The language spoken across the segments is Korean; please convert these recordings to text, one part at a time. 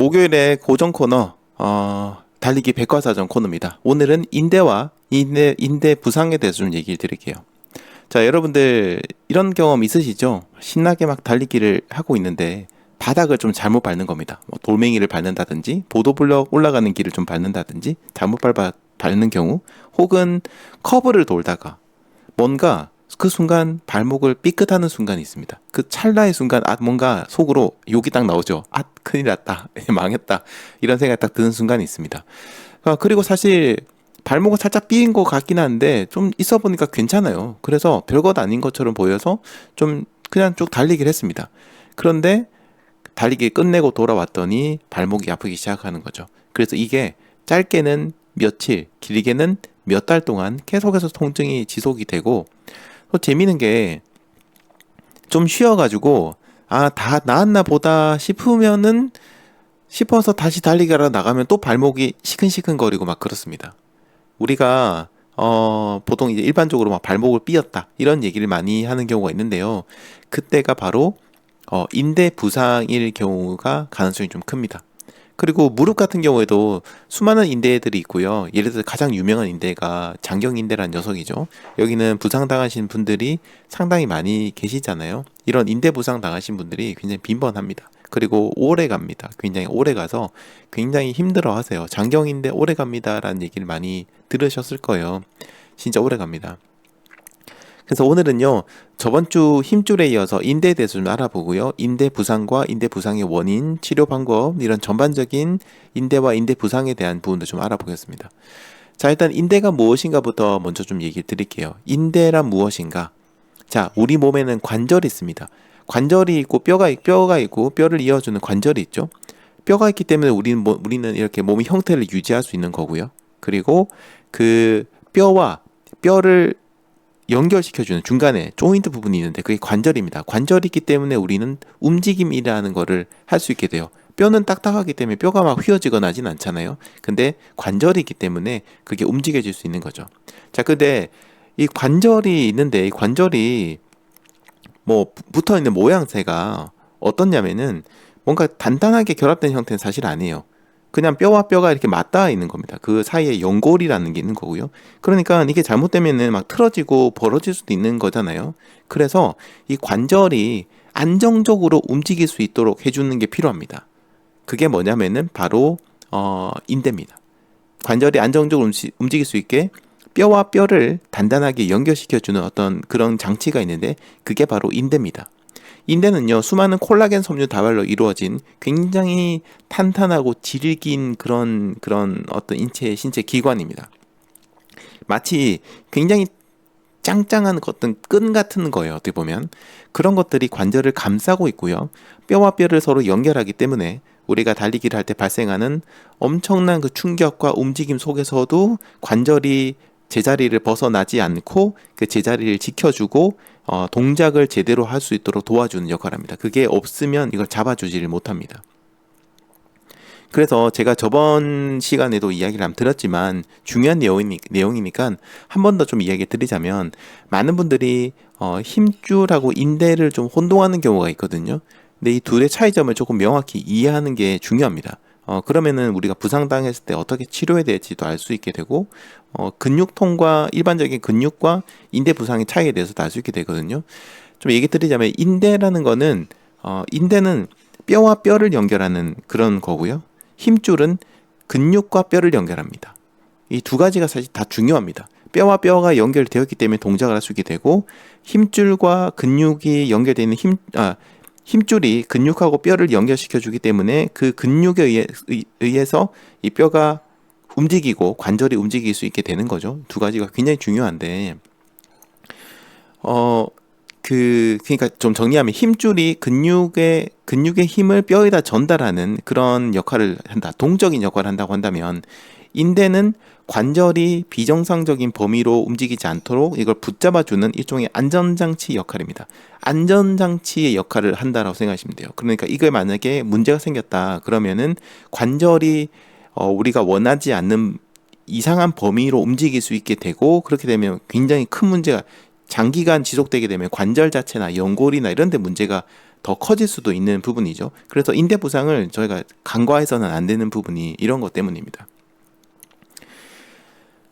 목요일에 고정 코너 어, 달리기 백과사전 코너입니다. 오늘은 인대와 인대, 인대 부상에 대해서 좀 얘기를 드릴게요. 자, 여러분들 이런 경험 있으시죠? 신나게 막 달리기를 하고 있는데 바닥을 좀 잘못 밟는 겁니다. 뭐 돌멩이를 밟는다든지 보도블럭 올라가는 길을 좀 밟는다든지 잘못 밟아 밟는 경우 혹은 커브를 돌다가 뭔가 그 순간 발목을 삐끗하는 순간이 있습니다. 그 찰나의 순간 아 뭔가 속으로 욕이 딱 나오죠. 아 큰일 났다. 망했다. 이런 생각이 딱 드는 순간이 있습니다. 아, 그리고 사실 발목은 살짝 삐인 것 같긴 한데 좀 있어 보니까 괜찮아요. 그래서 별것 아닌 것처럼 보여서 좀 그냥 쭉 달리기를 했습니다. 그런데 달리기 끝내고 돌아왔더니 발목이 아프기 시작하는 거죠. 그래서 이게 짧게는 며칠, 길게는 몇 달 동안 계속해서 통증이 지속이 되고 또 재미있는 게 좀 쉬어가지고 아 다 나았나 보다 싶으면은 싶어서 다시 달리기하러 나가면 또 발목이 시큰시큰거리고 막 그렇습니다. 우리가 어 보통 이제 일반적으로 막 발목을 삐었다 이런 얘기를 많이 하는 경우가 있는데요. 그때가 바로 어 인대 부상일 경우가 가능성이 좀 큽니다. 그리고 무릎 같은 경우에도 수많은 인대들이 있고요. 예를 들어 가장 유명한 인대가 장경인대라는 녀석이죠. 여기는 부상당하신 분들이 상당히 많이 계시잖아요. 이런 인대 부상 당하신 분들이 굉장히 빈번합니다. 그리고 오래 갑니다. 굉장히 오래 가서 굉장히 힘들어 하세요. 장경인대 오래 갑니다라는 얘기를 많이 들으셨을 거예요. 진짜 오래 갑니다. 그래서 오늘은요, 저번 주 힘줄에 이어서 인대에 대해서 좀 알아보고요. 인대 부상과 인대 부상의 원인, 치료 방법, 이런 전반적인 인대와 인대 부상에 대한 부분도 좀 알아보겠습니다. 자, 일단 인대가 무엇인가부터 먼저 좀 얘기 드릴게요. 인대란 무엇인가? 자, 우리 몸에는 관절이 있습니다. 관절이 있고 뼈가 뼈가 있고 뼈를 이어주는 관절이 있죠. 뼈가 있기 때문에 우리는 뭐, 우리는 이렇게 몸의 형태를 유지할 수 있는 거고요. 그리고 그 뼈와 뼈를 연결시켜주는 중간에 조인트 부분이 있는데 그게 관절입니다. 관절이 있기 때문에 우리는 움직임이라는 거를 할 수 있게 돼요. 뼈는 딱딱하기 때문에 뼈가 막 휘어지거나 하진 않잖아요. 근데 관절이 있기 때문에 그게 움직여질 수 있는 거죠. 자, 근데 이 관절이 있는데 이 관절이 뭐 붙어 있는 모양새가 어떻냐면은 뭔가 단단하게 결합된 형태는 사실 아니에요. 그냥 뼈와 뼈가 이렇게 맞닿아 있는 겁니다. 그 사이에 연골이라는 게 있는 거고요. 그러니까 이게 잘못되면은 막 틀어지고 벌어질 수도 있는 거잖아요. 그래서 이 관절이 안정적으로 움직일 수 있도록 해주는 게 필요합니다. 그게 뭐냐면은 바로 어, 인대입니다. 관절이 안정적으로 움직일 수 있게 뼈와 뼈를 단단하게 연결시켜주는 어떤 그런 장치가 있는데 그게 바로 인대입니다. 인대는요 수많은 콜라겐 섬유 다발로 이루어진 굉장히 탄탄하고 질긴 그런 그런 어떤 인체 신체 기관입니다. 마치 굉장히 짱짱한 어떤 끈 같은 거예요. 어떻게 보면 그런 것들이 관절을 감싸고 있고요. 뼈와 뼈를 서로 연결하기 때문에 우리가 달리기를 할 때 발생하는 엄청난 그 충격과 움직임 속에서도 관절이 제자리를 벗어나지 않고 그 제자리를 지켜주고 어, 동작을 제대로 할 수 있도록 도와주는 역할을 합니다. 그게 없으면 이걸 잡아주지를 못합니다. 그래서 제가 저번 시간에도 이야기를 한번 들었지만 중요한 내용이니, 내용이니까 한 번 더 좀 이야기 드리자면 많은 분들이 어, 힘줄하고 인대를 좀 혼동하는 경우가 있거든요. 근데 이 둘의 차이점을 조금 명확히 이해하는 게 중요합니다. 어, 그러면은 우리가 부상당했을 때 어떻게 치료해야 될지도 알 수 있게 되고, 어, 근육통과 일반적인 근육과 인대 부상의 차이에 대해서도 알 수 있게 되거든요. 좀 얘기 드리자면, 인대라는 거는, 어, 인대는 뼈와 뼈를 연결하는 그런 거고요. 힘줄은 근육과 뼈를 연결합니다. 이 두 가지가 사실 다 중요합니다. 뼈와 뼈가 연결되었기 때문에 동작을 할 수 있게 되고, 힘줄과 근육이 연결되어 있는 힘, 아, 힘줄이 근육하고 뼈를 연결시켜 주기 때문에 그 근육에 의해, 의해서 이 뼈가 움직이고 관절이 움직일 수 있게 되는 거죠. 두 가지가 굉장히 중요한데 어 그 그러니까 좀 정리하면 힘줄이 근육의 근육의 힘을 뼈에다 전달하는 그런 역할을 한다. 동적인 역할을 한다고 한다면 인대는 관절이 비정상적인 범위로 움직이지 않도록 이걸 붙잡아주는 일종의 안전장치 역할입니다. 안전장치의 역할을 한다라고 생각하시면 돼요. 그러니까 이걸 만약에 문제가 생겼다 그러면은 관절이 어, 우리가 원하지 않는 이상한 범위로 움직일 수 있게 되고 그렇게 되면 굉장히 큰 문제가 장기간 지속되게 되면 관절 자체나 연골이나 이런 데 문제가 더 커질 수도 있는 부분이죠. 그래서 인대 부상을 저희가 간과해서는 안 되는 부분이 이런 것 때문입니다.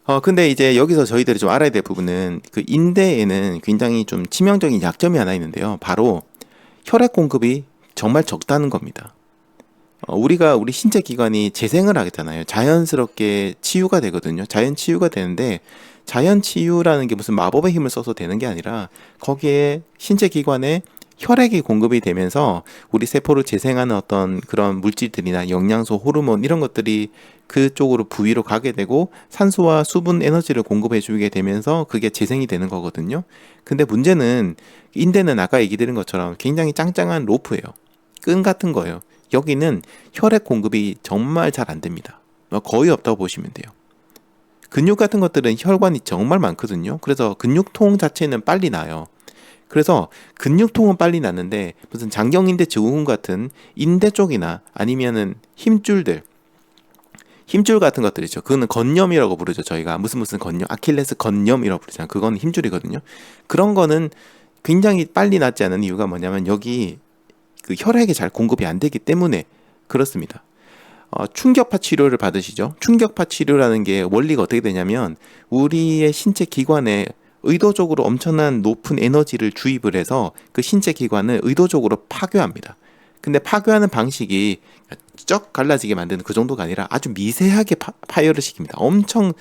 어, 근데 이제 여기서 저희들이 좀 알아야 될 부분은 그 인대에는 굉장히 좀 치명적인 약점이 하나 있는데요. 바로 혈액 공급이 정말 적다는 겁니다. 어, 우리가 우리 신체 기관이 재생을 하겠잖아요. 자연스럽게 치유가 되거든요. 자연 치유가 되는데 자연 치유라는 게 무슨 마법의 힘을 써서 되는 게 아니라 거기에 신체 기관에 혈액이 공급이 되면서 우리 세포를 재생하는 어떤 그런 물질들이나 영양소, 호르몬 이런 것들이 그쪽으로 부위로 가게 되고 산소와 수분 에너지를 공급해 주게 되면서 그게 재생이 되는 거거든요. 근데 문제는 인대는 아까 얘기 드린 것처럼 굉장히 짱짱한 로프예요. 끈 같은 거예요. 여기는 혈액 공급이 정말 잘 안 됩니다. 거의 없다고 보시면 돼요. 근육 같은 것들은 혈관이 정말 많거든요. 그래서 근육통 자체는 빨리 나요. 그래서 근육통은 빨리 났는데 무슨 장경인대 증후군 같은 인대 쪽이나 아니면은 힘줄들 힘줄 같은 것들이죠. 그거는 건염이라고 부르죠. 저희가 무슨 무슨 건염, 아킬레스 건염이라고 부르잖아요. 그건 힘줄이거든요. 그런 거는 굉장히 빨리 낫지 않은 이유가 뭐냐면 여기 그 혈액이 잘 공급이 안 되기 때문에 그렇습니다. 어, 충격파 치료를 받으시죠. 충격파 치료라는 게 원리가 어떻게 되냐면 우리의 신체 기관에 의도적으로 엄청난 높은 에너지를 주입을 해서 그 신체 기관을 의도적으로 파괴합니다. 근데 파괴하는 방식이 쩍 갈라지게 만드는 그 정도가 아니라 아주 미세하게 파, 파열을 시킵니다. 엄청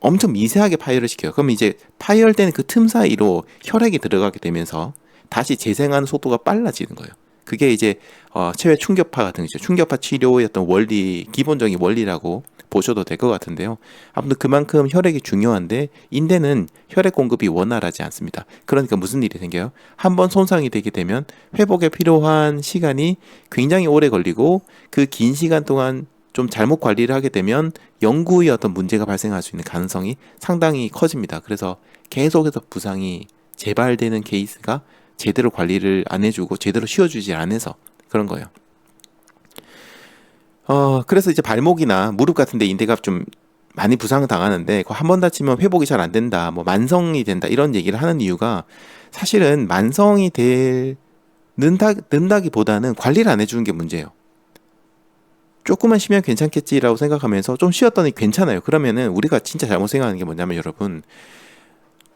엄청 미세하게 파열을 시켜요. 그럼 이제 파열된 그틈 사이로 혈액이 들어가게 되면서 다시 재생하는 속도가 빨라지는 거예요. 그게 이제 어, 체외 충격파 같은 거죠. 충격파 치료의 어떤 원리, 기본적인 원리라고 보셔도 될 것 같은데요. 아무튼 그만큼 혈액이 중요한데 인대는 혈액 공급이 원활하지 않습니다. 그러니까 무슨 일이 생겨요? 한번 손상이 되게 되면 회복에 필요한 시간이 굉장히 오래 걸리고 그 긴 시간 동안 좀 잘못 관리를 하게 되면 영구의 어떤 문제가 발생할 수 있는 가능성이 상당히 커집니다. 그래서 계속해서 부상이 재발되는 케이스가 제대로 관리를 안 해주고 제대로 쉬어주지 않아서 그런 거예요. 어, 그래서 이제 발목이나 무릎 같은데 인대가 좀 많이 부상을 당하는데 한 번 다치면 회복이 잘 안 된다, 뭐 만성이 된다 이런 얘기를 하는 이유가 사실은 만성이 될 는다 는다기보다는 관리를 안 해주는 게 문제예요. 조금만 쉬면 괜찮겠지라고 생각하면서 좀 쉬었더니 괜찮아요. 그러면은 우리가 진짜 잘못 생각하는 게 뭐냐면 여러분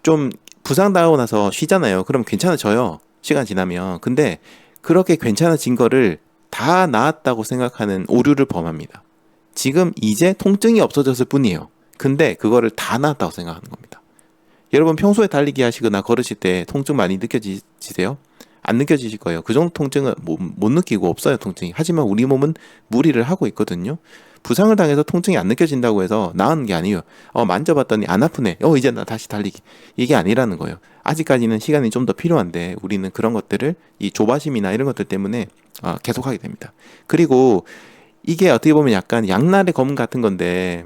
좀 부상 당하고 나서 쉬잖아요. 그럼 괜찮아져요. 시간 지나면. 근데 그렇게 괜찮아진 거를 다 나았다고 생각하는 오류를 범합니다. 지금 이제 통증이 없어졌을 뿐이에요. 근데 그거를 다 나았다고 생각하는 겁니다. 여러분 평소에 달리기 하시거나 걸으실 때 통증 많이 느껴지세요? 안 느껴지실 거예요. 그 정도 통증은 못, 못 느끼고 없어요, 통증이. 하지만 우리 몸은 무리를 하고 있거든요. 부상을 당해서 통증이 안 느껴진다고 해서 나은 게 아니에요. 어, 만져봤더니 안 아프네. 어, 이제 나 다시 달리기. 이게 아니라는 거예요. 아직까지는 시간이 좀 더 필요한데 우리는 그런 것들을 이 조바심이나 이런 것들 때문에 어, 계속하게 됩니다. 그리고 이게 어떻게 보면 약간 양날의 검 같은 건데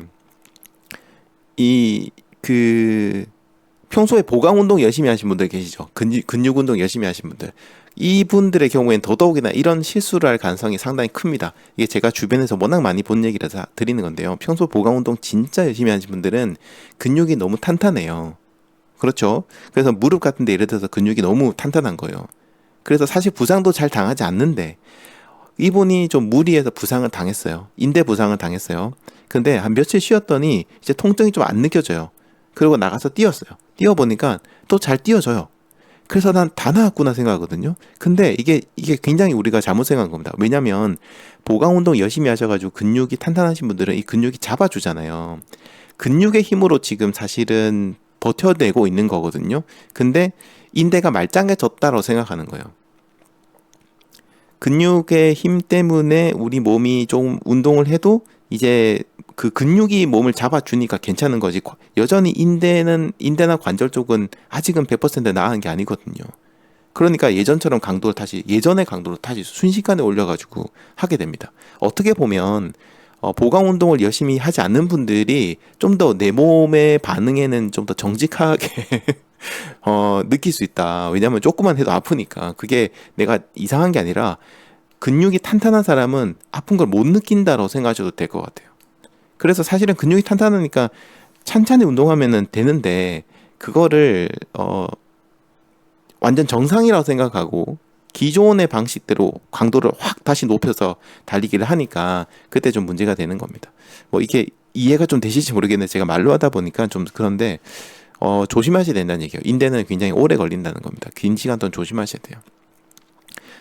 이 그 평소에 보강 운동 열심히 하신 분들 계시죠. 근육, 근육 운동 열심히 하신 분들. 이분들의 경우엔 더더욱이나 이런 실수를 할 가능성이 상당히 큽니다. 이게 제가 주변에서 워낙 많이 본 얘기라서 드리는 건데요. 평소 보강 운동 진짜 열심히 하신 분들은 근육이 너무 탄탄해요. 그렇죠. 그래서 무릎 같은 데 예를 들어서 근육이 너무 탄탄한 거예요. 그래서 사실 부상도 잘 당하지 않는데 이분이 좀 무리해서 부상을 당했어요. 인대 부상을 당했어요. 근데 한 며칠 쉬었더니 이제 통증이 좀 안 느껴져요. 그리고 나가서 뛰었어요. 뛰어보니까 또 잘 뛰어져요. 그래서 난 다 나았구나 생각하거든요. 근데 이게 이게 굉장히 우리가 잘못 생각한 겁니다. 왜냐면 보강 운동 열심히 하셔가지고 근육이 탄탄하신 분들은 이 근육이 잡아주잖아요. 근육의 힘으로 지금 사실은 버텨내고 있는 거거든요. 근데 인대가 말짱해졌다고 생각하는 거예요. 근육의 힘 때문에 우리 몸이 좀 운동을 해도 이제 그 근육이 몸을 잡아주니까 괜찮은 거지. 여전히 인대는 인대나 관절 쪽은 아직은 100% 나은 게 아니거든요. 그러니까 예전처럼 강도를 다시 예전의 강도로 다시 순식간에 올려가지고 하게 됩니다. 어떻게 보면 어, 보강 운동을 열심히 하지 않는 분들이 좀 더 내 몸의 반응에는 좀 더 정직하게 어, 느낄 수 있다. 왜냐하면 조금만 해도 아프니까 그게 내가 이상한 게 아니라 근육이 탄탄한 사람은 아픈 걸 못 느낀다고 생각하셔도 될 것 같아요. 그래서 사실은 근육이 탄탄하니까 찬찬히 운동하면 되는데 그거를 어 완전 정상이라고 생각하고 기존의 방식대로 강도를 확 다시 높여서 달리기를 하니까 그때 좀 문제가 되는 겁니다. 뭐 이게 이해가 좀 되실지 모르겠는데 제가 말로 하다 보니까 좀 그런데 어, 조심하셔야 된다는 얘기예요. 인대는 굉장히 오래 걸린다는 겁니다. 긴 시간 동안 조심하셔야 돼요.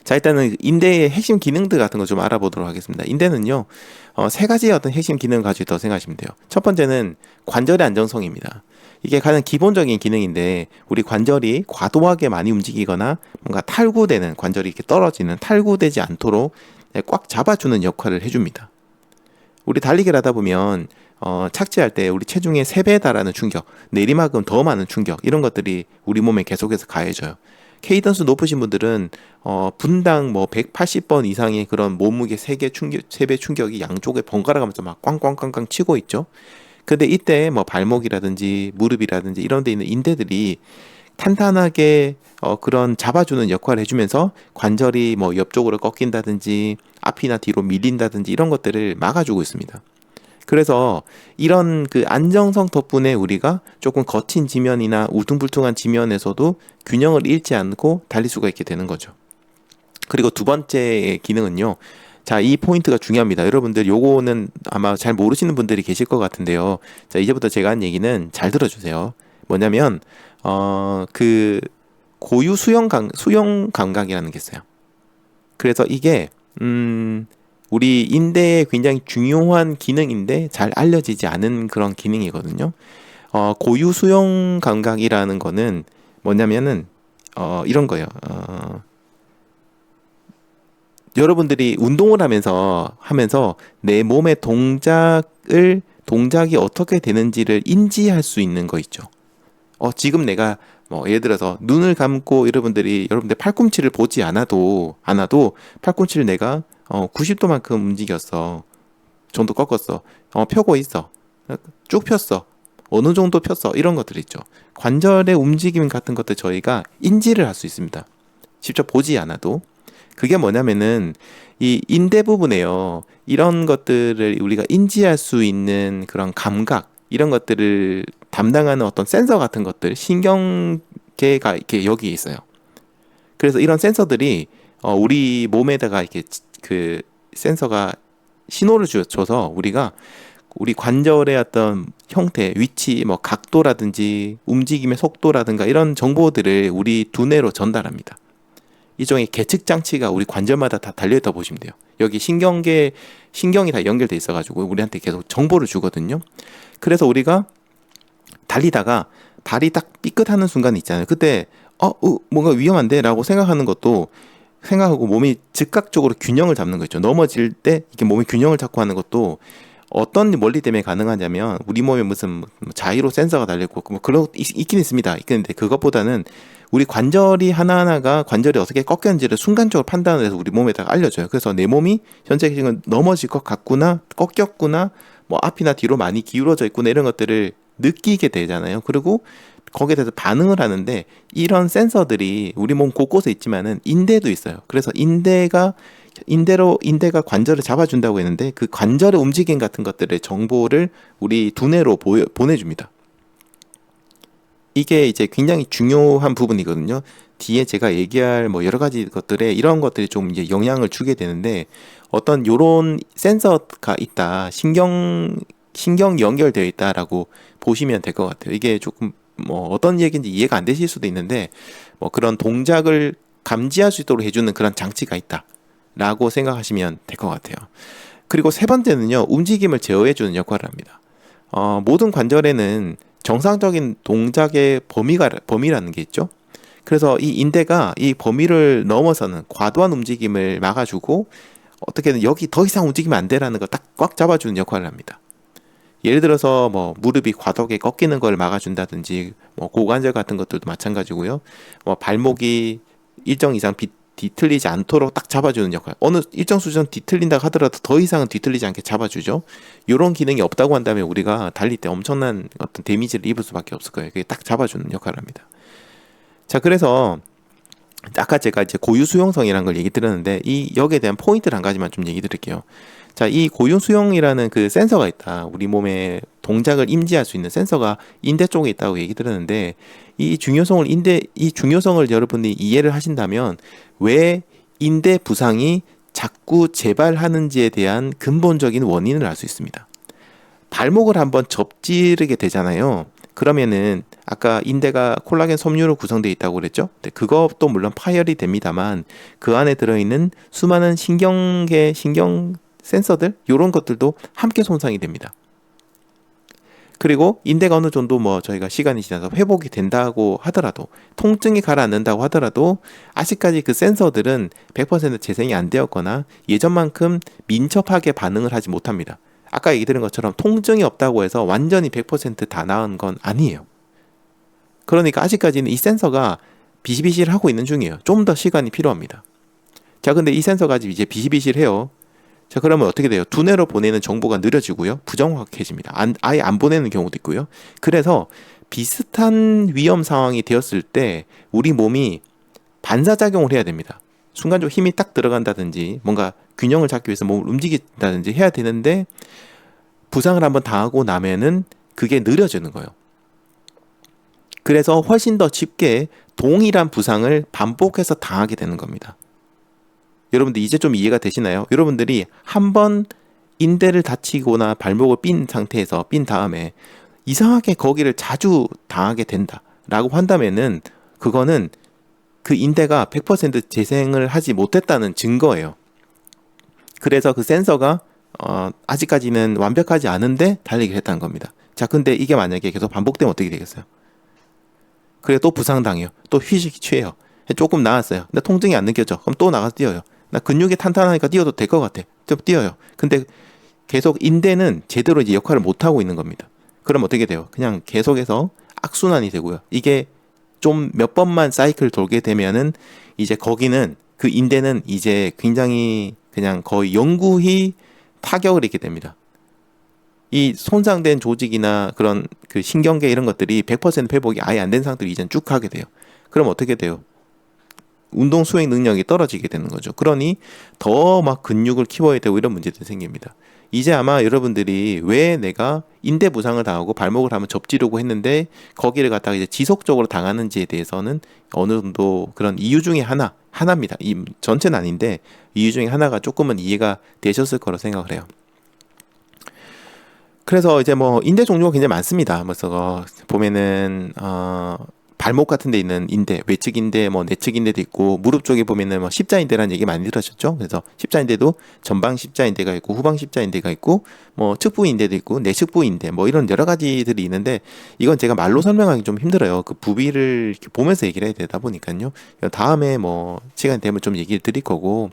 자, 일단은 인대의 핵심 기능들 같은 거 좀 알아보도록 하겠습니다. 인대는요, 어, 세 가지의 어떤 핵심 기능을 가지고 있다고 생각하시면 돼요. 첫 번째는 관절의 안정성입니다. 이게 가장 기본적인 기능인데, 우리 관절이 과도하게 많이 움직이거나 뭔가 탈구되는, 관절이 이렇게 떨어지는, 탈구되지 않도록 꽉 잡아주는 역할을 해줍니다. 우리 달리기를 하다 보면, 어, 착지할 때 우리 체중의 3배에 달하는 충격, 내리막은 더 많은 충격, 이런 것들이 우리 몸에 계속해서 가해져요. 케이던스 높으신 분들은 어, 분당 뭐 180번 이상의 그런 몸무게 3개 충격, 3배 충격이 양쪽에 번갈아 가면서 막 꽝꽝꽝꽝 치고 있죠. 근데 이때 뭐 발목이라든지 무릎이라든지 이런 데 있는 인대들이 탄탄하게 어, 그런 잡아주는 역할을 해주면서 관절이 뭐 옆쪽으로 꺾인다든지 앞이나 뒤로 밀린다든지 이런 것들을 막아주고 있습니다. 그래서 이런 그 안정성 덕분에 우리가 조금 거친 지면이나 우퉁불퉁한 지면에서도 균형을 잃지 않고 달릴 수가 있게 되는 거죠. 그리고 두 번째 기능은요. 자, 이 포인트가 중요합니다. 여러분들 요거는 아마 잘 모르시는 분들이 계실 것 같은데요. 자, 이제부터 제가 한 얘기는 잘 들어주세요. 뭐냐면, 어, 그, 고유 수영 감, 수영 감각이라는 게 있어요. 그래서 이게, 음, 우리 인대에 굉장히 중요한 기능인데 잘 알려지지 않은 그런 기능이거든요. 어, 고유 수용 감각이라는 거는 뭐냐면은 어, 이런 거예요. 어, 여러분들이 운동을 하면서 하면서 내 몸의 동작을 동작이 어떻게 되는지를 인지할 수 있는 거 있죠. 어, 지금 내가 뭐 예를 들어서 눈을 감고 여러분들이 여러분들 팔꿈치를 보지 않아도 않아도 팔꿈치를 내가 어 90도만큼 움직였어. 정도 꺾었어. 어 펴고 있어. 쭉 폈어. 어느 정도 폈어. 이런 것들 있죠. 관절의 움직임 같은 것들 저희가 인지를 할 수 있습니다. 직접 보지 않아도 그게 뭐냐면은 이 인대 부분에요. 이런 것들을 우리가 인지할 수 있는 그런 감각 이런 것들을 담당하는 어떤 센서 같은 것들 신경계가 이렇게 여기에 있어요. 그래서 이런 센서들이 어 우리 몸에다가 이렇게 그 센서가 신호를 줘서 우리가 우리 관절의 어떤 형태, 위치, 뭐 각도라든지 움직임의 속도라든가 이런 정보들을 우리 두뇌로 전달합니다. 이종의 계측 장치가 우리 관절마다 다 달려 있다 보시면 돼요. 여기 신경계 신경이 다 연결돼 있어 가지고 우리한테 계속 정보를 주거든요. 그래서 우리가 달리다가 발이 딱 삐끗하는 순간 있잖아요. 그때 어, 어 뭔가 위험한데라고 생각하는 것도 생각하고 몸이 즉각적으로 균형을 잡는 거 있죠. 넘어질 때 이렇게 몸이 균형을 잡고 하는 것도 어떤 원리 때문에 가능하냐면 우리 몸에 무슨 뭐 자이로 센서가 달려있고 뭐 그런 있긴 있습니다. 있는데 그것보다는 우리 관절이 하나하나가 관절이 어떻게 꺾였는지를 순간적으로 판단을 해서 우리 몸에다가 알려줘요. 그래서 내 몸이 현재 지금 넘어질 것 같구나, 꺾였구나, 뭐 앞이나 뒤로 많이 기울어져 있구나 이런 것들을 느끼게 되잖아요. 그리고 거기에 대해서 반응을 하는데 이런 센서들이 우리 몸 곳곳에 있지만은 인대도 있어요. 그래서 인대가 인대로 인대가 관절을 잡아준다고 했는데 그 관절의 움직임 같은 것들의 정보를 우리 두뇌로 보여, 보내줍니다. 이게 이제 굉장히 중요한 부분이거든요. 뒤에 제가 얘기할 뭐 여러 가지 것들에 이런 것들이 좀 이제 영향을 주게 되는데 어떤 요런 센서가 있다 신경 신경 연결되어 있다라고 보시면 될 것 같아요. 이게 조금 뭐 어떤 얘기인지 이해가 안 되실 수도 있는데 뭐 그런 동작을 감지할 수 있도록 해주는 그런 장치가 있다라고 생각하시면 될 것 같아요. 그리고 세 번째는요 움직임을 제어해주는 역할을 합니다. 어, 모든 관절에는 정상적인 동작의 범위가 범위라는 게 있죠. 그래서 이 인대가 이 범위를 넘어서는 과도한 움직임을 막아주고 어떻게든 여기 더 이상 움직이면 안 돼라는 걸 딱 꽉 잡아주는 역할을 합니다. 예를 들어서 뭐 무릎이 과도하게 꺾이는 걸 막아준다든지 뭐 고관절 같은 것들도 마찬가지고요. 뭐 발목이 일정 이상 비, 뒤틀리지 않도록 딱 잡아주는 역할. 어느 일정 수준 뒤틀린다 하더라도 더 이상은 뒤틀리지 않게 잡아주죠. 이런 기능이 없다고 한다면 우리가 달릴 때 엄청난 어떤 데미지를 입을 수밖에 없을 거예요. 그게 딱 잡아주는 역할을 합니다. 자, 그래서 아까 제가 이제 고유 수용성이라는 걸 얘기 드렸는데 이 여기에 대한 포인트를 한 가지만 좀 얘기 드릴게요. 자, 이 고유 수용이라는 그 센서가 있다. 우리 몸에 동작을 임지할 수 있는 센서가 인대 쪽에 있다고 얘기 들었는데 이 중요성을 인대 이 중요성을 여러분이 이해를 하신다면 왜 인대 부상이 자꾸 재발하는지에 대한 근본적인 원인을 알 수 있습니다. 발목을 한번 접지르게 되잖아요. 그러면은 아까 인대가 콜라겐 섬유로 구성되어 있다고 그랬죠? 네, 그것도 물론 파열이 됩니다만 그 안에 들어있는 수많은 신경계, 신경 센서들 이런 것들도 함께 손상이 됩니다. 그리고 인대가 어느 정도 뭐 저희가 시간이 지나서 회복이 된다고 하더라도 통증이 가라앉는다고 하더라도 아직까지 그 센서들은 100% 재생이 안 되었거나 예전만큼 민첩하게 반응을 하지 못합니다. 아까 얘기 드린 것처럼 통증이 없다고 해서 완전히 100%다 나은 건 아니에요. 그러니까 아직까지는 이 센서가 비실비실하고 있는 중이에요. 좀 더 시간이 필요합니다. 자, 근데 이 센서가 이제 비실비실해요. 자, 그러면 어떻게 돼요? 두뇌로 보내는 정보가 느려지고요. 부정확해집니다. 안, 아예 안 보내는 경우도 있고요. 그래서 비슷한 위험 상황이 되었을 때 우리 몸이 반사작용을 해야 됩니다. 순간적으로 힘이 딱 들어간다든지 뭔가 균형을 잡기 위해서 몸을 움직인다든지 해야 되는데 부상을 한번 당하고 나면은 그게 느려지는 거예요. 그래서 훨씬 더 쉽게 동일한 부상을 반복해서 당하게 되는 겁니다. 여러분들 이제 좀 이해가 되시나요? 여러분들이 한 번 인대를 다치거나 발목을 삔 상태에서 삔 다음에 이상하게 거기를 자주 당하게 된다라고 한다면은 그거는 그 인대가 100% 재생을 하지 못했다는 증거예요. 그래서 그 센서가 어, 아직까지는 완벽하지 않은데 달리기를 했다는 겁니다. 자, 근데 이게 만약에 계속 반복되면 어떻게 되겠어요? 그래 또 부상당해요. 또 휴식이 취해요. 조금 나았어요. 근데 통증이 안 느껴져. 그럼 또 나가서 뛰어요. 나 근육이 탄탄하니까 뛰어도 될 것 같아. 좀 뛰어요. 근데 계속 인대는 제대로 이제 역할을 못 하고 있는 겁니다. 그럼 어떻게 돼요? 그냥 계속해서 악순환이 되고요. 이게 좀 몇 번만 사이클 돌게 되면은 이제 거기는 그 인대는 이제 굉장히 그냥 거의 영구히 타격을 입게 됩니다. 이 손상된 조직이나 그런 그 신경계 이런 것들이 100% 회복이 아예 안 된 상태로 이젠 쭉 하게 돼요. 그럼 어떻게 돼요? 운동 수행 능력이 떨어지게 되는 거죠. 그러니 더 막 근육을 키워야 되고 이런 문제들이 생깁니다. 이제 아마 여러분들이 왜 내가 인대 부상을 당하고 발목을 한번 접지르고 했는데 거기를 갖다가 이제 지속적으로 당하는지에 대해서는 어느 정도 그런 이유 중에 하나, 하나입니다. 이 전체는 아닌데 이유 중에 하나가 조금은 이해가 되셨을 거로 생각을 해요. 그래서 이제 뭐 인대 종류가 굉장히 많습니다. 그래서 보면은 어 발목 같은 데 있는 인대, 외측 인대, 뭐 내측 인대도 있고 무릎 쪽에 보면은 뭐 십자 인대라는 얘기 많이 들으셨죠? 그래서 십자 인대도 전방 십자 인대가 있고 후방 십자 인대가 있고 뭐 측부 인대도 있고 내측부 인대 뭐 이런 여러 가지들이 있는데 이건 제가 말로 설명하기 좀 힘들어요. 그 부비를 보면서 얘기를 해야 되다 보니까요. 다음에 뭐 시간 되면 좀 얘기를 드릴 거고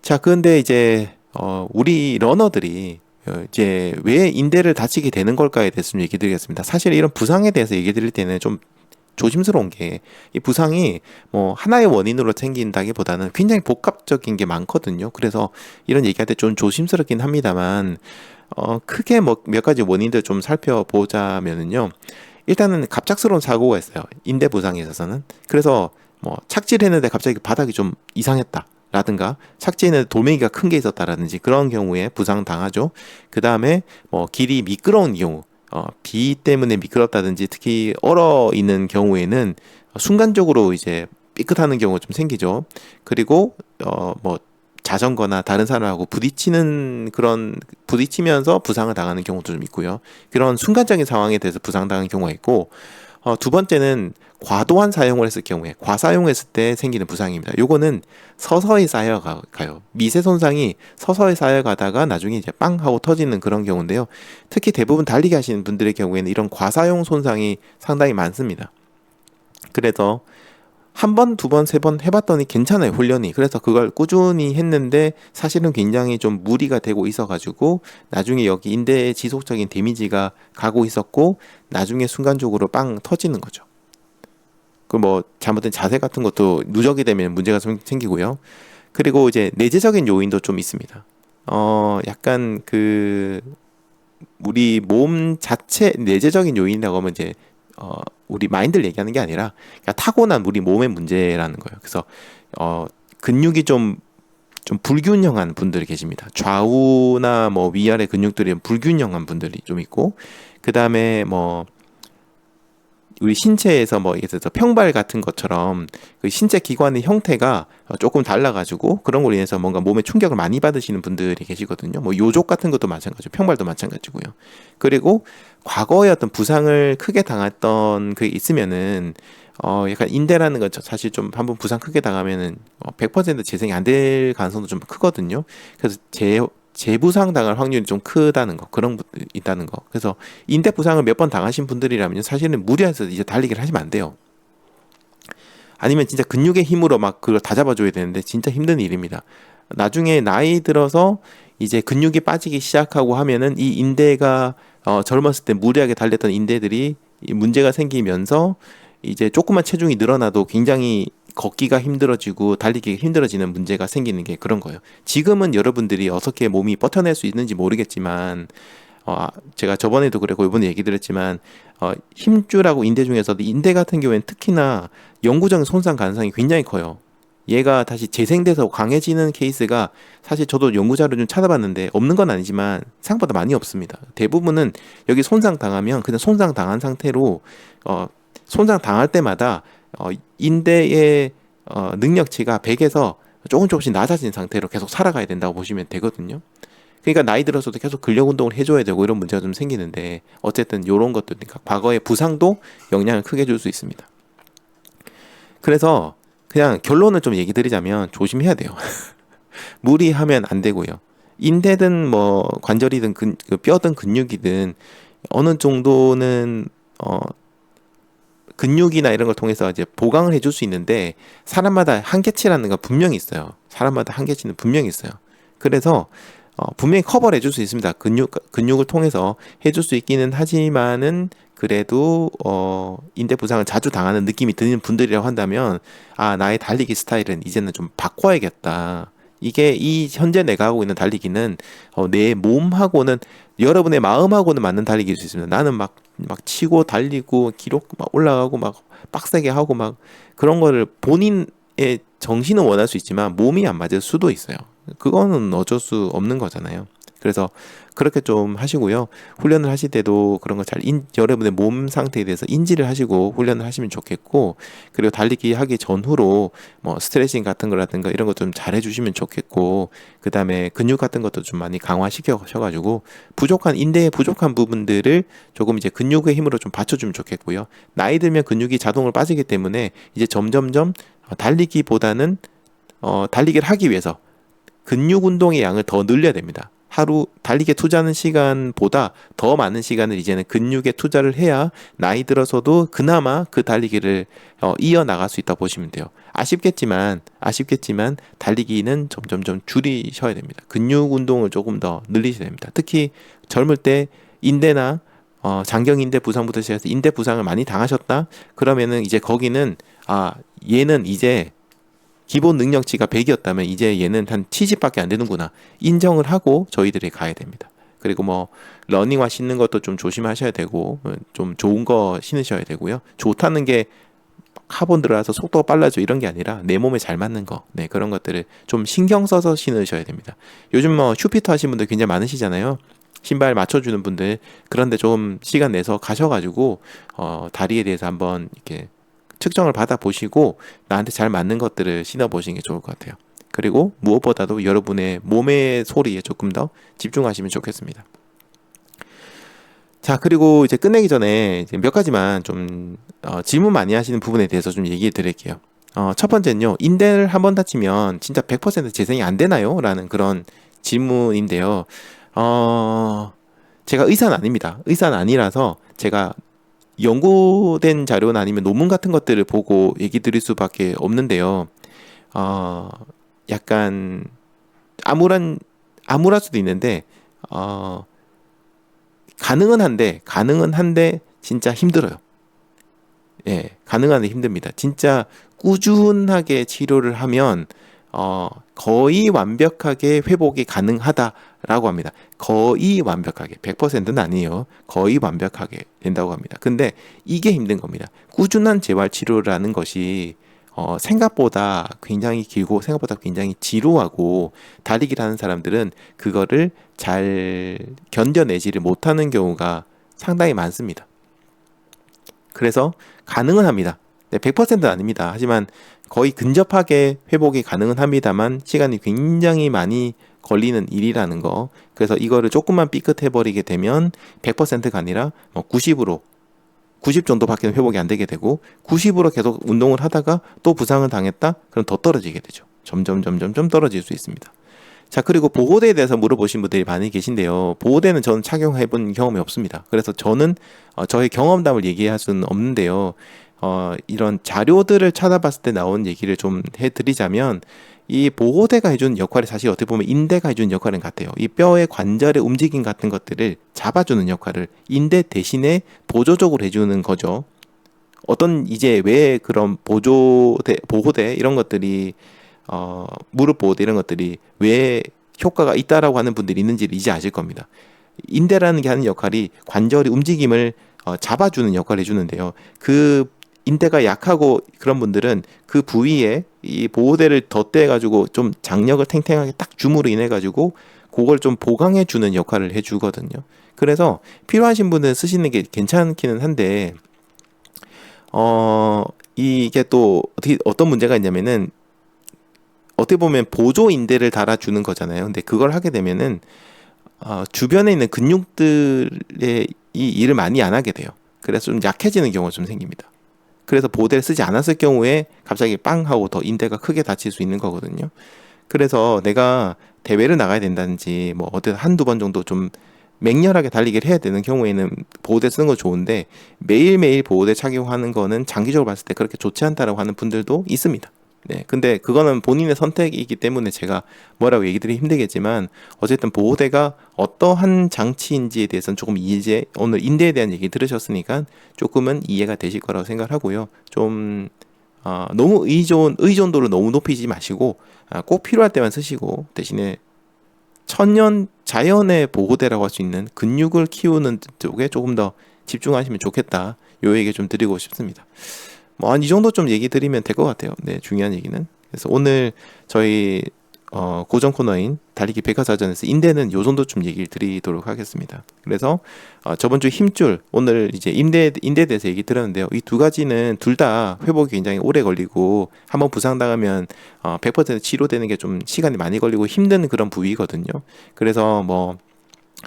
자, 그런데 이제 어 우리 러너들이 어, 이제 왜 인대를 다치게 되는 걸까에 대해서 좀 얘기 드리겠습니다. 사실 이런 부상에 대해서 얘기 드릴 때는 좀 조심스러운 게 이 부상이 뭐 하나의 원인으로 생긴다기보다는 굉장히 복합적인 게 많거든요. 그래서 이런 얘기할 때 좀 조심스럽긴 합니다만 어 크게 뭐 몇 가지 원인들 좀 살펴보자면은요. 일단은 갑작스러운 사고가 있어요. 인대 부상에 있어서는. 그래서 뭐 착지했는데 갑자기 바닥이 좀 이상했다. 라든가 착지에는 돌멩이가 큰 게 있었다라든지 그런 경우에 부상 당하죠. 그 다음에 뭐 길이 미끄러운 경우 어, 비 때문에 미끄럽다든지 특히 얼어 있는 경우에는 순간적으로 이제 삐끗하는 경우가 좀 생기죠. 그리고 어, 뭐 자전거나 다른 사람하고 부딪히는 그런 부딪히면서 부상을 당하는 경우도 좀 있고요. 그런 순간적인 상황에 대해서 부상당하는 경우가 있고 어, 두 번째는 과도한 사용을 했을 경우에 과사용했을 때 생기는 부상입니다. 요거는 서서히 쌓여가요. 미세 손상이 서서히 쌓여가다가 나중에 이제 빵 하고 터지는 그런 경우인데요. 특히 대부분 달리기 하시는 분들의 경우에는 이런 과사용 손상이 상당히 많습니다. 그래서 한 번, 두 번, 세 번 해봤더니 괜찮아요, 훈련이. 그래서 그걸 꾸준히 했는데 사실은 굉장히 좀 무리가 되고 있어가지고 나중에 여기 인대에 지속적인 데미지가 가고 있었고 나중에 순간적으로 빵 터지는 거죠. 그뭐 잘못된 자세 같은 것도 누적이 되면 문제가 생기고요. 그리고 이제 내재적인 요인도 좀 있습니다. 어, 약간 그 우리 몸 자체 내재적인 요인이라고 하면 이제 어, 우리 마인드를 얘기하는 게 아니라 그러니까 타고난 우리 몸의 문제라는 거예요. 그래서 어, 근육이 좀좀 불균형한 분들이 계십니다. 좌우나 뭐 위아래 근육들이 불균형한 분들이 좀 있고 그 다음에 뭐 우리 신체에서 뭐 예를 들어서 평발 같은 것처럼 그 신체 기관의 형태가 조금 달라가지고 그런 걸로 인해서 뭔가 몸에 충격을 많이 받으시는 분들이 계시거든요. 뭐 요족 같은 것도 마찬가지고 평발도 마찬가지고요. 그리고 과거에 어떤 부상을 크게 당했던 그게 있으면은 어 약간 인대라는 건 사실 좀 한번 부상 크게 당하면은 어, 100% 재생이 안 될 가능성도 좀 크거든요. 그래서 재 재부상 당할 확률이 좀 크다는 거 그런 있다는 거. 그래서 인대 부상을 몇 번 당하신 분들이라면 사실은 무리해서 이제 달리기를 하시면 안 돼요. 아니면 진짜 근육의 힘으로 막 그걸 다 잡아줘야 되는데 진짜 힘든 일입니다. 나중에 나이 들어서 이제 근육이 빠지기 시작하고 하면은 이 인대가 어, 젊었을 때 무리하게 달렸던 인대들이 이 문제가 생기면서 이제 조그만 체중이 늘어나도 굉장히 걷기가 힘들어지고 달리기가 힘들어지는 문제가 생기는 게 그런 거예요. 지금은 여러분들이 어떻게 몸이 버텨낼 수 있는지 모르겠지만 어, 제가 저번에도 그랬고 이번에 얘기 드렸지만 어, 힘줄하고 인대 중에서도 인대 같은 경우에는 특히나 영구적인 손상 가능성이 굉장히 커요. 얘가 다시 재생돼서 강해지는 케이스가 사실 저도 연구 자료 좀 찾아봤는데 없는 건 아니지만 생각보다 많이 없습니다. 대부분은 여기 손상 당하면 그냥 손상 당한 상태로 어 손상 당할 때마다 어 인대의 어 능력치가 100에서 조금 조금씩 낮아진 상태로 계속 살아가야 된다고 보시면 되거든요. 그러니까 나이 들어서도 계속 근력 운동을 해줘야 되고 이런 문제가 좀 생기는데 어쨌든 이런 것들 그러니까 과거의 부상도 영향을 크게 줄 수 있습니다. 그래서 그냥 결론을 좀 얘기 드리자면 조심해야 돼요. 무리하면 안 되고요. 인대든 뭐 관절이든 근, 그 뼈든 근육이든 어느 정도는 어 근육이나 이런 걸 통해서 이제 보강을 해줄 수 있는데 사람마다 한계치라는 건 분명히 있어요. 사람마다 한계치는 분명히 있어요. 그래서 어, 분명히 커버를 해줄 수 있습니다. 근육 근육을 통해서 해줄 수 있기는 하지만은 그래도 어 인대 부상을 자주 당하는 느낌이 드는 분들이라고 한다면 아 나의 달리기 스타일은 이제는 좀 바꿔야겠다. 이게 이 현재 내가 하고 있는 달리기는 어, 내 몸하고는 여러분의 마음하고는 맞는 달리기일 수 있습니다. 나는 막 막 치고 달리고 기록 막 올라가고 막 빡세게 하고 막 그런 거를 본인의 정신은 원할 수 있지만 몸이 안 맞을 수도 있어요. 그거는 어쩔 수 없는 거잖아요. 그래서 그렇게 좀 하시고요. 훈련을 하실 때도 그런 거 잘 여러분의 몸 상태에 대해서 인지를 하시고 훈련을 하시면 좋겠고 그리고 달리기 하기 전후로 뭐 스트레칭 같은 거라든가 이런 것 좀 잘 해주시면 좋겠고 그 다음에 근육 같은 것도 좀 많이 강화시켜셔가지고 부족한 인대에 부족한 부분들을 조금 이제 근육의 힘으로 좀 받쳐주면 좋겠고요. 나이 들면 근육이 자동으로 빠지기 때문에 이제 점점점 달리기보다는 어, 달리기를 하기 위해서 근육 운동의 양을 더 늘려야 됩니다. 하루 달리기에 투자하는 시간보다 더 많은 시간을 이제는 근육에 투자를 해야 나이 들어서도 그나마 그 달리기를 어, 이어 나갈 수 있다 고 보시면 돼요. 아쉽겠지만 아쉽겠지만 달리기는 점점점 줄이셔야 됩니다. 근육 운동을 조금 더 늘리셔야 됩니다. 특히 젊을 때 인대나 어, 장경인대 부상부터 시작해서 인대 부상을 많이 당하셨다? 그러면은 이제 거기는 아 얘는 이제 기본 능력치가 100이었다면 이제 얘는 한 70밖에 안 되는구나. 인정을 하고 저희들이 가야 됩니다. 그리고 뭐 러닝화 신는 것도 좀 조심하셔야 되고 좀 좋은 거 신으셔야 되고요. 좋다는 게 카본 들어가서 속도가 빨라져 이런 게 아니라 내 몸에 잘 맞는 거, 네 그런 것들을 좀 신경 써서 신으셔야 됩니다. 요즘 뭐 슈피터 하신 분들 굉장히 많으시잖아요. 신발 맞춰주는 분들 그런데 좀 시간 내서 가셔가지고 어, 다리에 대해서 한번 이렇게 측정을 받아 보시고 나한테 잘 맞는 것들을 신어 보시는 게 좋을 것 같아요. 그리고 무엇보다도 여러분의 몸의 소리에 조금 더 집중하시면 좋겠습니다. 자, 그리고 이제 끝내기 전에 이제 몇 가지만 좀 어, 질문 많이 하시는 부분에 대해서 좀 얘기해 드릴게요. 어, 첫 번째는요, 인대를 한 번 다치면 진짜 100% 재생이 안 되나요? 라는 그런 질문인데요. 어, 제가 의사는 아닙니다. 의사는 아니라서 제가 연구된 자료나 아니면 논문 같은 것들을 보고 얘기 드릴 수밖에 없는데요. 어, 약간 암울한 암울할 수도 있는데 어, 가능은 한데 가능은 한데 진짜 힘들어요. 예, 가능한데 힘듭니다. 진짜 꾸준하게 치료를 하면 어, 거의 완벽하게 회복이 가능하다라고 합니다. 거의 완벽하게 100%는 아니에요. 거의 완벽하게 된다고 합니다. 근데 이게 힘든 겁니다. 꾸준한 재활 치료라는 것이 어, 생각보다 굉장히 길고 생각보다 굉장히 지루하고 달리기를 하는 사람들은 그거를 잘 견뎌내지를 못하는 경우가 상당히 많습니다. 그래서 가능은 합니다. 네, 100%는 아닙니다. 하지만 거의 근접하게 회복이 가능은 합니다만 시간이 굉장히 많이 걸리는 일이라는 거. 그래서 이거를 조금만 삐끗해 버리게 되면 100%가 아니라 뭐 90으로 90 정도밖에 회복이 안 되게 되고 90으로 계속 운동을 하다가 또 부상을 당했다? 그럼 더 떨어지게 되죠. 점점 점점 점 떨어질 수 있습니다. 자, 그리고 보호대에 대해서 물어보신 분들이 많이 계신데요. 보호대는 저는 착용해 본 경험이 없습니다. 그래서 저는 어, 저의 경험담을 얘기할 수는 없는데요. 어, 이런 자료들을 찾아봤을 때 나온 얘기를 좀 해드리자면 이 보호대가 해주는 역할이 사실 어떻게 보면 인대가 해주는 역할은 같아요. 이 뼈의 관절의 움직임 같은 것들을 잡아주는 역할을 인대 대신에 보조적으로 해주는 거죠. 어떤 이제 왜 그런 보조대, 보호대 이런 것들이 어, 무릎 보호대 이런 것들이 왜 효과가 있다라고 하는 분들이 있는지를 이제 아실 겁니다. 인대라는 게 하는 역할이 관절의 움직임을 어, 잡아주는 역할을 해주는데요. 그 인대가 약하고 그런 분들은 그 부위에 이 보호대를 덧대 가지고 좀 장력을 탱탱하게 딱 줌으로 인해 가지고 그걸 좀 보강해 주는 역할을 해 주거든요. 그래서 필요하신 분은 쓰시는 게 괜찮기는 한데 어 이게 또 어떻게 어떤 문제가 있냐면은 어떻게 보면 보조 인대를 달아 주는 거잖아요. 근데 그걸 하게 되면은 어, 주변에 있는 근육들의 이 일을 많이 안 하게 돼요. 그래서 좀 약해지는 경우가 좀 생깁니다. 그래서 보호대를 쓰지 않았을 경우에 갑자기 빵 하고 더 인대가 크게 다칠 수 있는 거거든요. 그래서 내가 대회를 나가야 된다든지 뭐 어디 한두 번 정도 좀 맹렬하게 달리기를 해야 되는 경우에는 보호대 쓰는 거 좋은데 매일매일 보호대 착용하는 거는 장기적으로 봤을 때 그렇게 좋지 않다라고 하는 분들도 있습니다. 네. 근데 그거는 본인의 선택이기 때문에 제가 뭐라고 얘기 드리기 힘들겠지만 어쨌든 보호대가 어떠한 장치인지에 대해서는 조금 이제 오늘 인대에 대한 얘기 들으셨으니까 조금은 이해가 되실 거라고 생각하고요. 좀 어, 너무 의존 의존도를 너무 높이지 마시고 아, 꼭 필요할 때만 쓰시고 대신에 천년 자연의 보호대라고 할 수 있는 근육을 키우는 쪽에 조금 더 집중하시면 좋겠다. 요 얘기 좀 드리고 싶습니다. 뭐 한 이 정도 좀 얘기 드리면 될 것 같아요. 네, 중요한 얘기는. 그래서 오늘 저희 어, 고정 코너인 달리기 백화사전에서 인대는 요 정도 좀 얘기를 드리도록 하겠습니다. 그래서 어, 저번 주 힘줄 오늘 이제 임대 인대에 대해서 얘기 드렸는데요. 이 두 가지는 둘 다 회복이 굉장히 오래 걸리고 한번 부상 당하면 어, 100% 치료되는 게 좀 시간이 많이 걸리고 힘든 그런 부위거든요. 그래서 뭐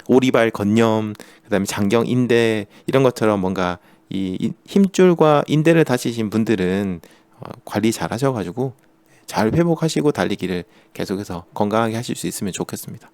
오리발 건염 그다음에 장경 인대 이런 것처럼 뭔가 이 힘줄과 인대를 다치신 분들은 어, 관리 잘 하셔가지고 잘 회복하시고 달리기를 계속해서 건강하게 하실 수 있으면 좋겠습니다.